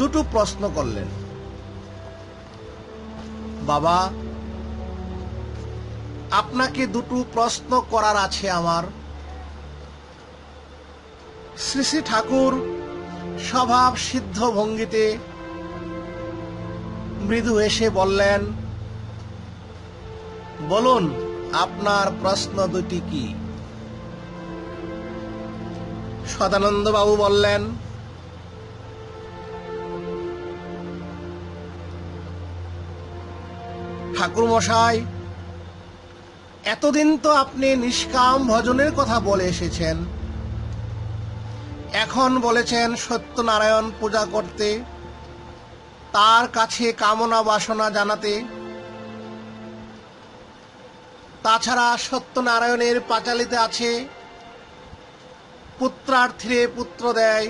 দুটো প্রশ্ন করলেন। বাবা, আপনাকে দুটো প্রশ্ন করার আছে আমার। শ্রী শ্রী ঠাকুর স্বভাব সিদ্ধ ভঙ্গিতে মৃদু এসে বললেন, বলুন, আপনার প্রশ্ন দুটি কি? সদানন্দ বাবু বললেন ঠাকুর মশাই এতদিন তো আপনি নিষ্কাম ভজনের কথা বলে এসেছেন। এখন বলেছেন সত্যনারায়ণ পূজা করতে, তার কাছে কামনা বাসনা জানাতে। তাছাড়া সত্যনারায়ণের পাঁচালিতে আছে পুত্রার্থীরে পুত্র দেয়